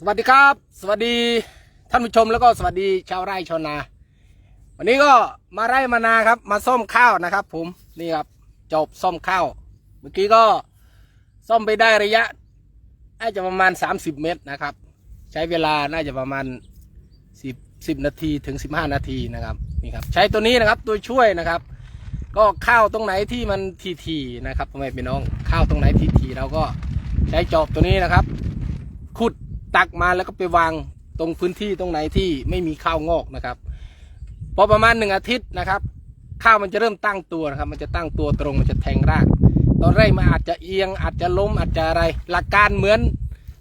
สวัสดีครับ สวัสดีท่านผู้ชมแล้วก็สวัสดีชาวไร่ชาวนา วันนี้ก็มาไร่มานาครับ มาซ่อมข้าวนะครับ ผมนี่ครับจบซ่อมข้าวเมื่อกี้ก็ซ่อมไปได้ระยะน่าจะประมาณ 30 เมตรนะครับ ใช้เวลาน่าจะประมาณ 10 10นาทีถึง 15 นาทีนะครับนี่ครับ ใช้ตัวนี้นะครับตัวช่วยนะครับ ก็ข้าวตรงไหนที่มันทีๆนะครับพ่อแม่พี่น้องข้าวตรงไหนทีๆเราก็ใช้จอบตัวนี้นะครับ ขุด ตักมาแล้วก็ไปวางตรงพื้นที่ตรงไหนที่ไม่มีข้าวงอกนะครับพอประมาณหนึ่งอาทิตย์นะครับ ข้าวมันจะเริ่มตั้งตัวนะครับ มันจะตั้งตัวตรงมันจะแทงราก ตอนแรกมันอาจจะเอียง อาจจะล้มอาจจะอะไร หลักการเหมือน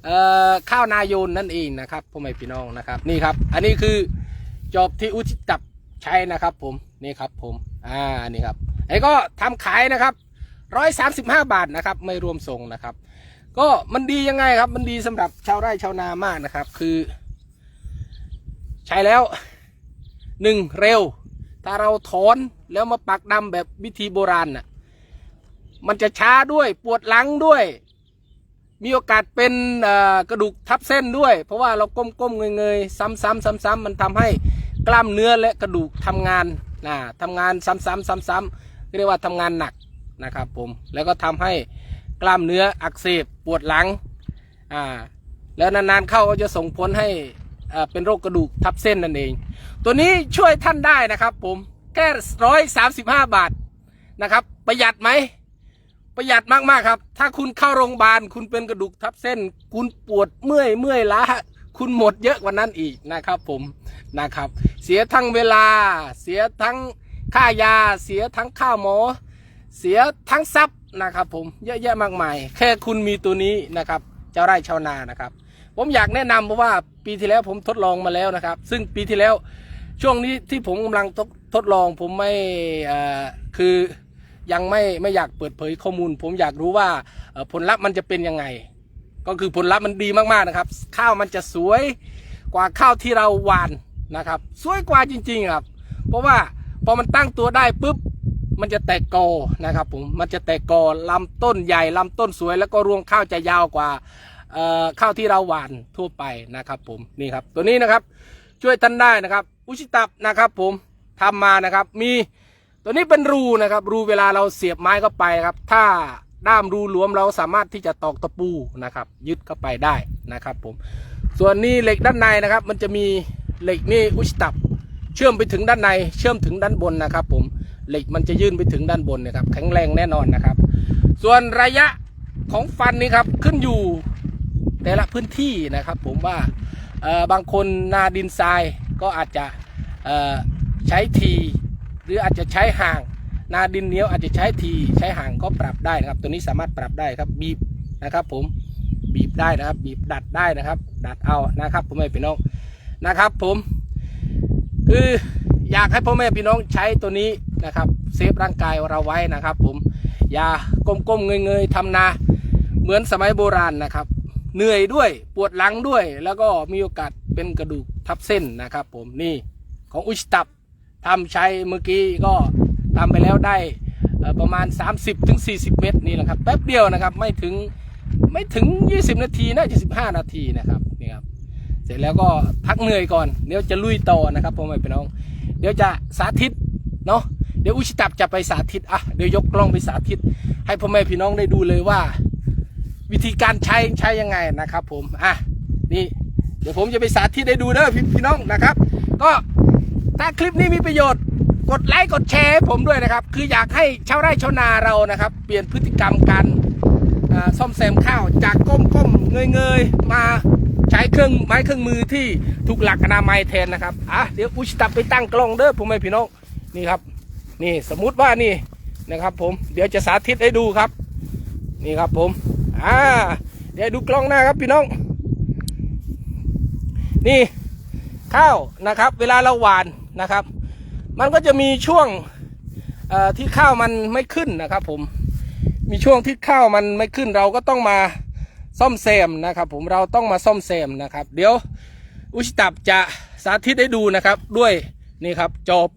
ออข้าวนาโยนนั่นเองนะครับพ่อแม่พี่น้องนะครับนี่ครับ อันนี้คือจอบที่อุชิตับใช้นะครับ ผมนี่ครับผมอ่านี่ครับไอ้ก็ทำขายนะครับร้อยสามสิบห้าบาทนะครับ ไม่รวมส่งนะครับ ก็มันดียังไงครับ มันดีสำหรับชาวไร่ชาวนามากนะครับ คือ ใช้แล้วหนึ่งเร็ว ถ้าเราถอนแล้วมาปักดำแบบวิธีโบราณน่ะ มันจะช้าด้วยปวดหลังด้วย มีโอกาสเป็นกระดูกทับเส้นด้วย เพราะว่าเราก้มๆเงยๆ ซ้ำๆซ้ำๆมันทำให้กล้ามเนื้อและกระดูกทำงานนะทำงานซ้ำๆซ้ำๆเรียกว่าทำงานหนักนะครับผมแล้วก็ทำให้ กล้ามเนื้ออักเสบปวดหลังอ่าแล้วนานๆเข้าก็จะส่งผลให้เป็นโรคกระดูกทับเส้นนั่นเอง ตัวนี้ช่วยท่านได้นะครับผมแค่ร้อยสามสิบห้าบาทนะครับ ประหยัดไหมประหยัดมากๆครับ ถ้าคุณเข้าโรงพยาบาลคุณเป็นกระดูกทับเส้น คุณปวดเมื่อยเมื่อยล้าคุณหมดเยอะกว่านั้นอีกนะครับผมนะครับ เสียทั้งเวลา เสียทั้งค่ายา เสียทั้งค่าหมอ เสียทั้งทรัพย์ นะครับผมเยอะแยะมากมาย แค่คุณมีตัวนี้นะครับจ้าไร่ชาวนานะครับ ผมอยากแนะนำเพราะว่าปีที่แล้วผมทดลองมาแล้วนะครับ ซึ่งปีที่แล้วช่วงนี้ที่ผมกำลังทดลองผมไม่คือยังไม่ไม่อยากเปิดเผยข้อมูล ผมอยากรู้ว่าผลลัพธ์มันจะเป็นยังไง ก็คือผลลัพธ์มันดีมากๆนะครับ ข้าวมันจะสวยกว่าข้าวที่เราหวานนะครับ สวยกว่าจริงๆครับ เพราะว่าพอมันตั้งตัวได้ปุ๊บ มันจะแตกกอนะครับผมมันจะแตกกอลำต้นใหญ่ลำต้นสวย แล้วก็รวงข้าวจะยาวกว่าข้าวที่เราหวานทั่วไปนะครับผมนี่ครับตัวนี้นะครับช่วยท่านได้นะครับ อุชิตับนะครับผมทำมานะครับ มีตัวนี้เป็นรูนะครับ รูเวลาเราเสียบไม้เข้าไปครับ ถ้าด้ามรูหลวมเราสามารถที่จะตอกตะปูนะครับ ยึดเข้าไปได้นะครับผมส่วนนี้เหล็กด้านในนะครับ มันจะมีเหล็กนี่อุชิตับ เชื่อมไปถึงด้านในเชื่อมถึงด้านบนนะครับผม เหล็กมันจะยื่นไปถึงด้านบนนะครับแข็งแรงแน่นอนนะครับ ส่วนระยะของฟันนี่ครับขึ้นอยู่แต่ละพื้นที่นะครับ ผมว่าบางคนนาดินทรายก็อาจจะใช้ที หรืออาจจะใช้ห่าง นาดินเหนียวอาจจะใช้ทีใช้ห่างก็ปรับได้นะครับ ตัวนี้สามารถปรับได้ครับบีบนะครับ ผมบีบได้นะครับ บีบดัดได้นะครับ ดัดเอานะครับผมไม่เป็นน้องนะครับ ผมคืออยากให้พ่อแม่พี่น้องใช้ตัวนี้ นะครับเซฟร่างกายเราไว้นะครับ ผมอย่าก้มๆเงยๆทำนา เหมือนสมัยโบราณนะครับ เหนื่อยด้วยปวดหลังด้วย แล้วก็มีโอกาสเป็นกระดูกทับเส้นนะครับ ผมนี่ของอุชตับทำใช้เมื่อกี้ก็ทำไปแล้วได้ประมาณ 30-40 เมตรนี่แหละครับ แป๊บเดียวนะครับไม่ถึงไม่ถึง 20 นาทีน่าจะ15 นาทีนะครับนี่ครับเสร็จแล้วก็พักเหนื่อยก่อน เดี๋ยวจะลุยต่อนะครับพ่อแม่พี่น้อง เดี๋ยวจะสาธิตเนาะ ดี๋ยวอุชิตับจะไปสาธิตอะเดี๋ยวยกกล้องไปสาธิต ให้พ่อแม่พี่น้องได้ดูเลยว่า วิธีการใช้ใช้ยังไงนะครับ ผมอะนี่ เดี๋ยวผมจะไปสาธิตให้ดูเด้อพี่พี่น้องนะครับ ก็ถ้าคลิปนี้มีประโยชน์กดไลค์กดแชร์ให้ผมด้วยนะครับ คืออยากให้ชาวไร่ชาวนาเรานะครับ เปลี่ยนพฤติกรรมการซ่อมแซมข้าวจากก้มก้มเงยเงยๆมาใช้เครื่องไม้เครื่องมือที่ถูกหลักอนามัยแทนนะครับ อะเดี๋ยวอุชตับไปตั้งกล้องเด้อผมไม่พี่น้อง นี่ครับ นี่สมมุติว่านี่นะครับ ผมเดี๋ยวจะสาธิตให้ดูครับ นี่ครับผมอ่าเดี๋ยวดูกล้องหน้าครับพี่น้อง นี่ข้าวนะครับ เวลาเราหวานนะครับ มันก็จะมีช่วงที่ข้าวมันไม่ขึ้นนะครับ ผมมีช่วงที่ข้าวมันไม่ขึ้นเราก็ต้องมาซ่อมแซมนะครับ ผมเราต้องมาซ่อมแซมนะครับ เดี๋ยวอุชิตับจะสาธิตให้ดูนะครับ ด้วยนี่ครับจอบ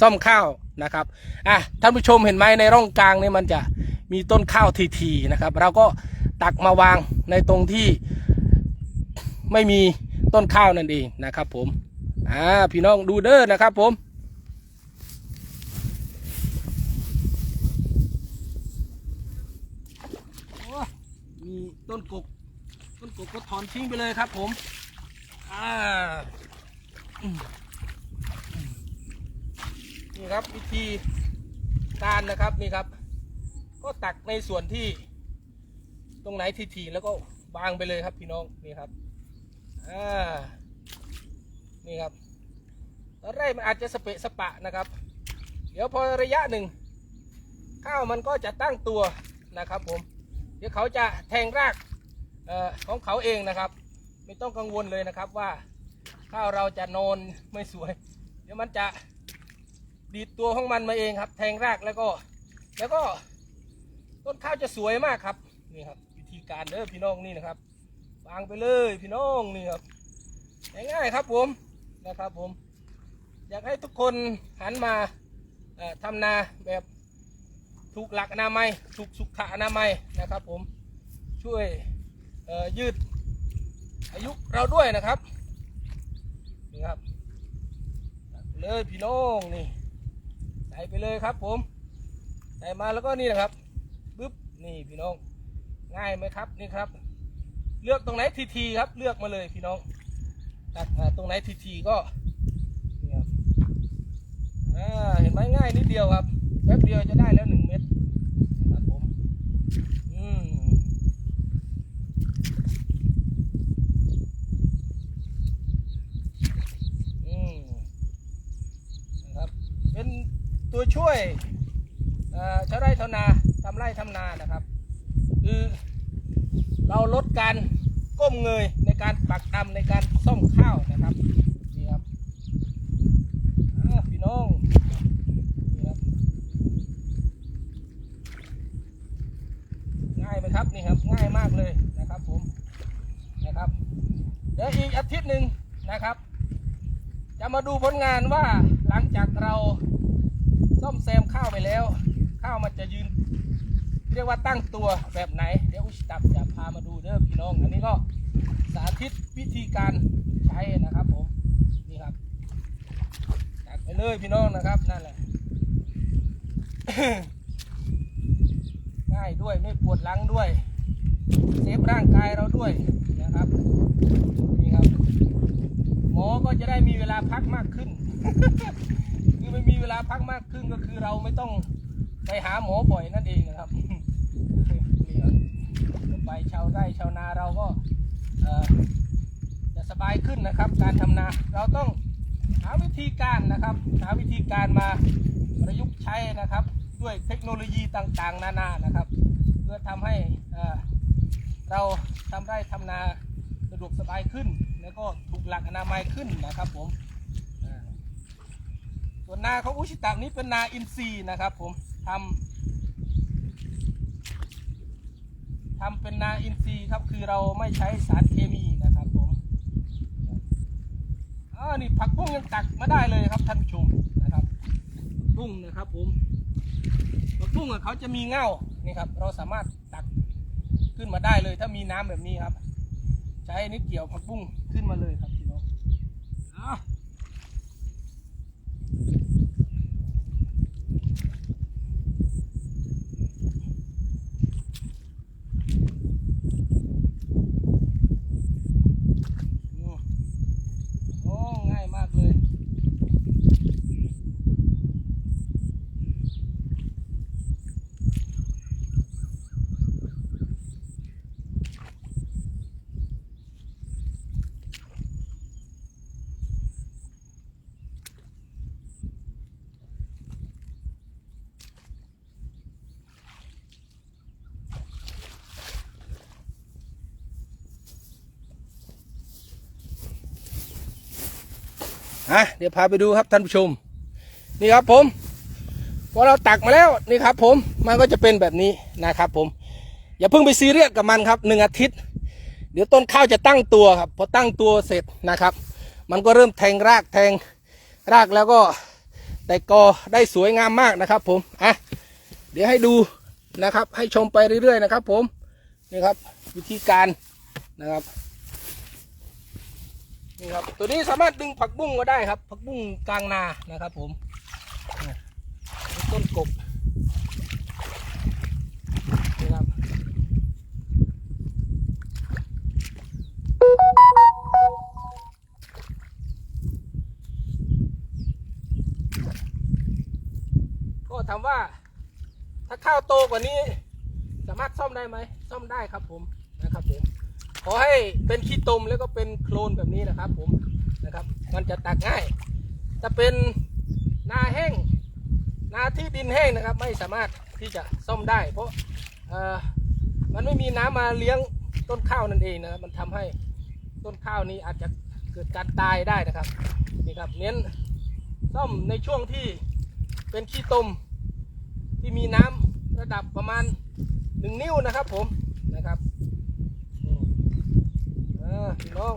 ซ่อมข้าวนะครับอะท่านผู้ชมเห็นไหมในร่องกลางนี่มันจะมีต้นข้าวทีๆนะครับ เราก็ตักมาวางในตรงที่ไม่มีต้นข้าวนั่นเองนะครับ ผมอ่าพี่น้องดูเด้อนะครับ ผมมีต้นกกต้นกกก็ถอนทิ้งไปเลยครับ ผมอ่า นี่ครับวิธีการนะครับนี่ครับ ก็ตักในส่วนที่ ตรงไหนทีๆแล้วก็วางไปเลยครับพี่น้องนี่ครับอ่านี่ครับตอนแรกมันอาจจะสเปะสปะนะครับ เดี๋ยวพอระยะหนึ่งข้าวมันก็จะตั้งตัวนะครับผม เดี๋ยวเขาจะแทงรากออของเขาเองนะครับ ไม่ต้องกังวลเลยนะครับว่าข้าวเราจะนอนไม่สวย เดี๋ยวมันจะ ดีดตัวของมันมาเองครับ แทงรากแล้วก็ แล้วก็ต้นข้าวจะสวยมากครับนี่ครับ วิธีการเด้อพี่น้องนี่นะครับวางไปเลยพี่น้องนี่ครับง่ายๆครับผมนะครับผม อยากให้ทุกคนหันมาเอ่อทำนาแบบถูกหลักอนามัยถูกสุขอนามัยนะครับ ผมช่วยยืดอายุเราด้วยนะครับนี่ครับเลยพี่น้องนี่ ส่ไปเลยครับ ผม ใส่มาแล้วก็นี่นะครับปึ๊บนี่พี่น้อง ง่ายไหมครับนี่ครับ เลือกตรงไหนทีทีครับ เลือกมาเลยพี่น้องตัดตรงไหนทีทีก็ครับอาเห็นไหมง่ายนิดเดียวครับแป๊บเดียวจะได้แล้วหนึ่งเม็ดนะครับผมอืมอืมนะครับเป็น ตัวช่วยชาวไร่ชาวนาทำไร่ทำนานะครับ คือเราลดการก้มเงยในการปักดำในการซ่อมข้าวนะครับนี่ครับพี่น้องนี่ครับง่ายไหมครับนี่ครับง่ายมากเลยนะครับผมนะครับเดี๋ยวอีกอาทิตย์หนึ่งนะครับ จะมาดูผลงานว่าหลังจากเรา ซ่อมแซมข้าวไปแล้ว ข้าวมันจะยืน เรียกว่าตั้งตัวแบบไหน เดี๋ยวอุชตับจะพามาดูเด้อพี่น้อง อันนี้ก็สาธิตวิธีการใช้นะครับผม นี่ครับตักไปเลยพี่น้องนะครับนั่นแหละง่ายด้วยไม่ปวดหลังด้วย เซฟร่างกายเราด้วยนะครับนี่ครับ หมอก็จะได้มีเวลาพักมากขึ้น คือไม่มีเวลาพักมากขึ้นก็คือเราไม่ต้องไปหาหมอบ่อยนั่นเองนะครับนี่ไปชาวไร่ชาวนาเราก็จะสบายขึ้นนะครับ การทำนาเราต้องหาวิธีการนะครับ หาวิธีการมาประยุกต์ใช้นะครับ ด้วยเทคโนโลยีต่างๆ นานานะครับ เพื่อทำให้เราทำไร่ทำนาสะดวกสบายขึ้น แล้วก็ถูกหลักอนามัยขึ้นนะครับผม ส่วนนาของอุชิตะนี้เป็นนาอินทรีย์นะครับ ผมทำทำเป็นนาอินทรีย์ครับ คือเราไม่ใช้สารเคมีนะครับ ผมอ่านี่ผักบุ้งยังตักมาได้เลยครับท่านผู้ชมนะครับบุ้งนะครับ ผมผักบุ้งอะเขาจะมีเง่านี่ครับ เราสามารถตักขึ้นมาได้เลย ถ้ามีน้ำแบบนี้ครับ ใช้นิดเกี่ยวผักบุ้งขึ้นมาเลยครับพี่น้องอะอืมโอ้ง่ายมากเลย อะเดี๋ยวพาไปดูครับท่านผู้ชม นี่ครับผมพอเราตักมาแล้วนี่ครับ ผมมันก็จะเป็นแบบนี้นะครับ ผม อย่าเพิ่งไปซีเรียสกับมันครับหนึ่งอาทิตย์ เดี๋ยวต้นข้าวจะตั้งตัวครับพอตั้งตัวเสร็จนะครับ มันก็เริ่มแทงรากแทงรากแล้วก็แต่กอได้สวยงามมากนะครับ ผมอะเดี๋ยวให้ดูนะครับ ให้ชมไปเรื่อยๆนะครับ ผมนี่ครับวิธีการนะครับ นี่ครับตัวนี้สามารถดึงผักบุ้งก็ได้ครับผักบุ้งกลางนานะครับ ผมต้นกบนี่ครับก็ถามว่าถ้าข้าวโตกว่านี้ สามารถซ่อมได้ไหมซ่อมได้ครับผม อให้เป็นขี้ตมแล้วก็เป็นโคลนแบบนี้นะครับ ผมนะครับ มันจะตักง่ายถ้าเป็นนาแห้งนาที่ดินแห้งนะครับ ไม่สามารถที่จะซ่อมได้ เพราะมันไม่มีน้ำมาเลี้ยงต้นข้าวนั่นเองนะครับมันทำให้ต้นข้าวนี้อาจจะเกิดการตายได้นะครับนี่ครับเน้นซ่อมในช่วงที่เป็นขี้ตมที่มีน้ำระดับประมาณหนึ่งนิ้วนะครับผมนะครับอืมอ่า พี่น้อง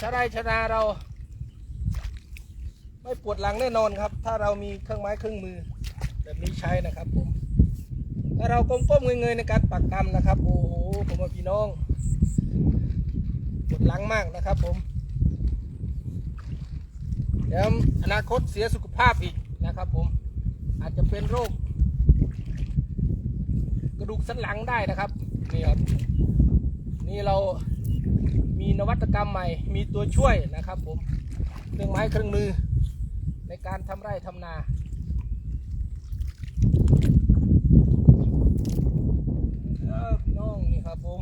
ชาไรชนาเรา ไม่ปวดหลังแน่นอนครับ ถ้าเรามีเครื่องไม้เครื่องมือ แบบนี้ใช้นะครับผมถ้าเราก้มๆเงยๆในการปักกำนะครับ โอ้โหผมว่าพี่น้องปวดหลังมากนะครับผมเดี๋ยวอนาคตเสียสุขภาพอีกนะครับผมอาจจะเป็นโรค กระดูกสันหลังได้นะครับนี่ครับนี่เรา มีนวัตกรรมใหม่ มีตัวช่วยนะครับผมเครื่องไม้เครื่องมือ ในการทำไร่ทำนาพี่น้องนี่ครับผม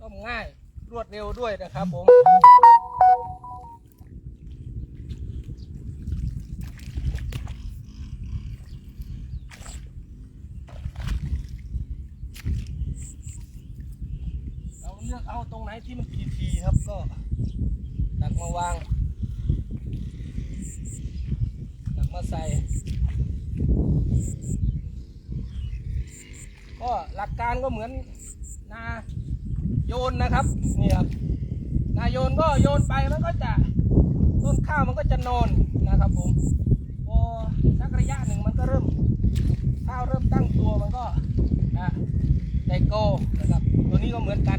ต้องง่ายรวดเร็วด้วยนะครับผม เอาตรงไหนที่มันทีๆครับก็ตักมาวางตักมาใส่ ก็หลักการก็เหมือนนาโยนนะครับนี่ครับนาโยนก็โยนไปมันก็จะต้นข้าวมันก็จะนอนนะครับผมพอสักระยะหนึ่งมันก็เริ่มข้าวเริ่มตั้งตัวมันก็อะได้โกนะครับ ตัวนี้ก็เหมือนกัน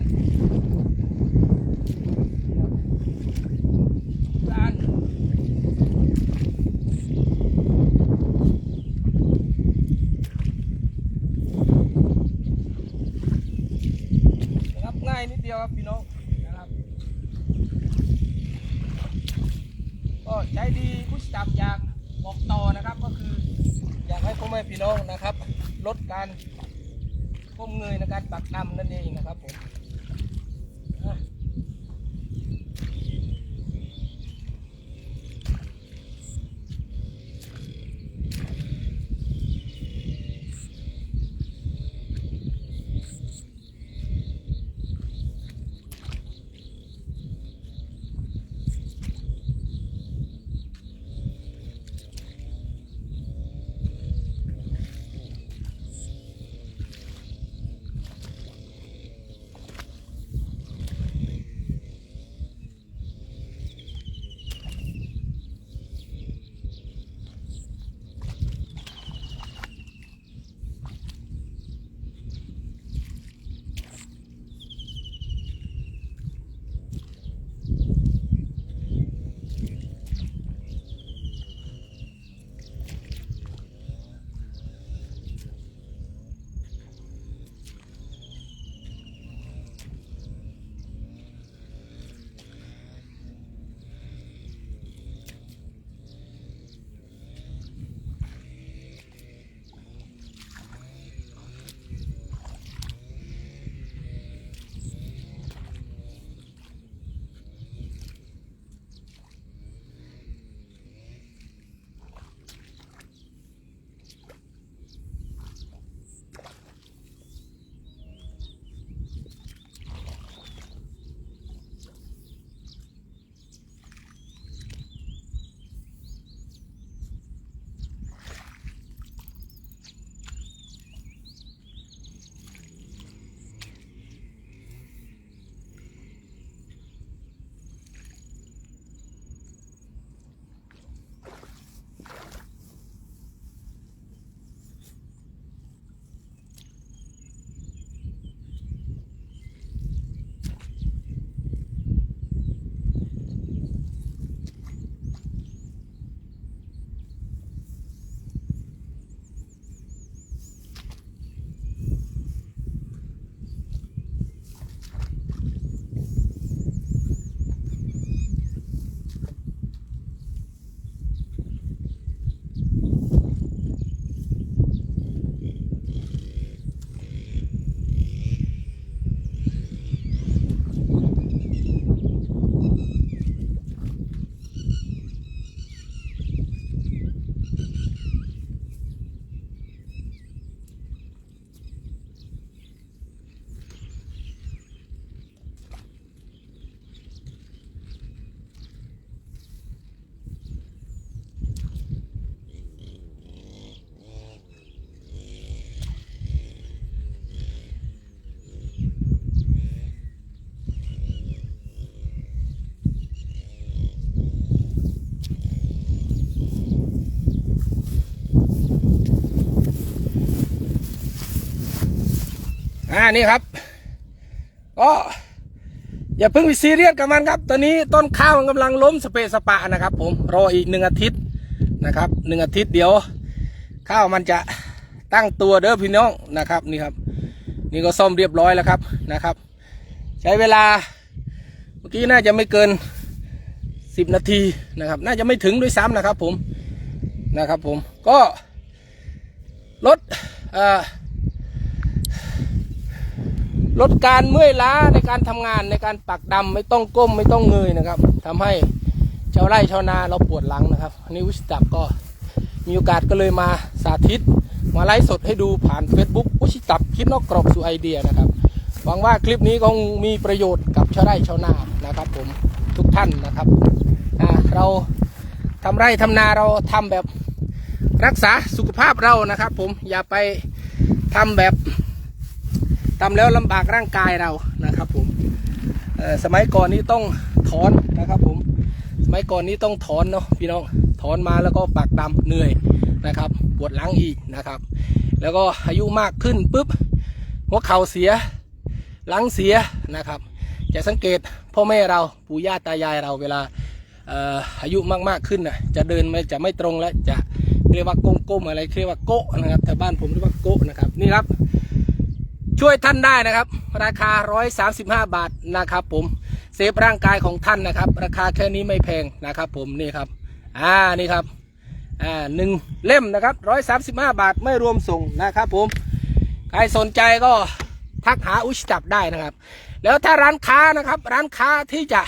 นี่ครับ ก็อย่าเพิ่งไปซีเรียสกับมันครับ ตอนนี้ต้นข้าวมันกำลังล้มสเปสปะนะครับ ผมรออีกหนึ่งอาทิตย์นะครับหนึ่งอาทิตย์เดี๋ยว ข้าวมันจะตั้งตัวเด้อพี่น้องนะครับนี่ครับ นี่ก็ซ่อมเรียบร้อยแล้วครับนะครับ ใช้เวลาเมื่อกี้น่าจะไม่เกินสิบนาทีนะครับ น่าจะไม่ถึงด้วยซ้ำนะครับ ผมนะครับ ผมก็ลดเอ่อ ลดการเมื่อยล้าในการทำงานในการปักดำไม่ต้องก้มไม่ต้องเงยนะครับทำให้ชาวไร่ชาวนาเราปวดหลังนะครับนนี้วิชตับก็มีโอกาสก็เลยมาสาธิต มาไลฟ์สดให้ดูผ่าน Facebook วิชิตับคิดนอกกรอบสู่ไอเดียนะครับหวังว่าคลิปนี้คงมีประโยชน์กับชาวไร่ชาวนานะครับ ผมทุกท่านนะครับเราทำไร่ทำนาเราทำแบบรักษาสุขภาพเรานะครับ ผมอย่าไปทำแบบ ทำแล้วลำบากร่างกายเรานะครับผมสมัยก่อนนี้ต้องถอนนะครับผม สมัยก่อนนี้ต้องถอนเนาะพี่น้องถอนมาแล้วก็ปากดำเหนื่อยนะครับปวดหลังอีกนะครับ แล้วก็อายุมากขึ้นปุ๊บหัวเข่าเสียหลังเสียนะครับจะสังเกตพ่อแม่เราปู่ย่าตายายเราเวลาอายุมากๆขึ้นน่ะจะเดินไม่จะไม่ตรงแล้วจะเรียกว่าก้มๆอะไรเรียกว่าโกะนะครับแต่บ้านผมเรียกว่าโกะนะครับนี่ครับ ช่วยท่านได้นะครับ ราคา 135 บาทนะครับผมเซฟร่างกายของท่านนะครับ ราคาแค่นี้ไม่แพงนะครับ ผมนี่ครับ อ่านี่ครับอ่าหนึ่งเล่มนะครับ 135 บาทไม่รวมส่งนะครับ ผมใครสนใจก็ทักหาอุชจับได้นะครับ แล้วถ้าร้านค้านะครับ ร้านค้าที่จะ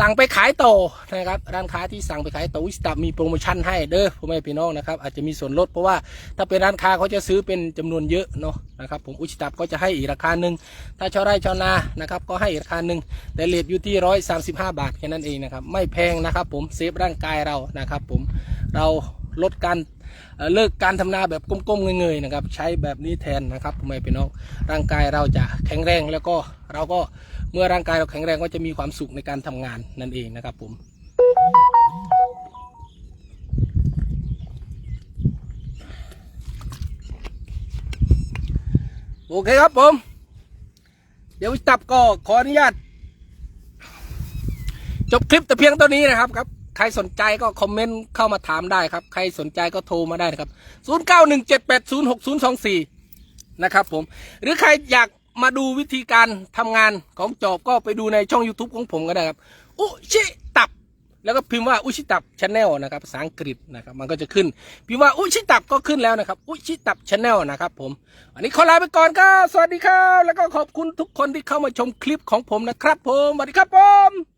สั่งไปขายต่อนะครับร้านค้าที่สั่งไปขายต่ออุชจับมีโปรโมชั่นให้เด้อพ่อแม่พี่น้องนะครับอาจจะมีส่วนลดเพราะว่าถ้าเป็นร้านค้าเขาจะซื้อเป็นจำนวนเยอะเนาะนะครับผมอุชิตับก็จะให้อีกราคาหนึ่งถ้าชาวไร่ชาวนานะครับก็ให้อีกราคาหนึ่งแต่เลทอยู่ที่ร้อยสาสิบห้าบาทแค่นั้นเองนะครับไม่แพงนะครับผมเซฟร่างกายเรานะครับผมเราลดการเอ่อเลิกการทำนาแบบก้มๆเงยๆนะครับใช้แบบนี้แทนนะครับพ่อแม่พี่น้องร่างกายเราจะแข็งแรงแล้วก็เราก็ เมื่อร่างกายเราแข็งแรงก็จะมีความสุขในการทำงานนั่นเองนะครับผมโอเคครับผม เดี๋ยวตับก็ขออนุญาต จบคลิปแต่เพียงเท่านี้นะครับครับ ใครสนใจก็คอมเมนต์เข้ามาถามได้ครับ ใครสนใจก็โทรมาได้นะครับ 0917806024 นะครับผม หรือใครอยาก มาดูวิธีการทำงานของจอบก็ไปดูในช่อง YouTube ของผมก็ได้ครับอุชิตับ แล้วก็พิมพ์ว่าอุชิตับชาแนลนะครับภาษาอังกฤษนะครับมันก็จะขึ้น พิมพ์ว่าอุชิตับก็ขึ้นแล้วนะครับอุชิตับชาแนลนะครับผมอันนี้ขอลาไปก่อนครับสวัสดีครับ แล้วก็ขอบคุณทุกคนที่เข้ามาชมคลิปของผมนะครับ ผมสวัสดีครับผม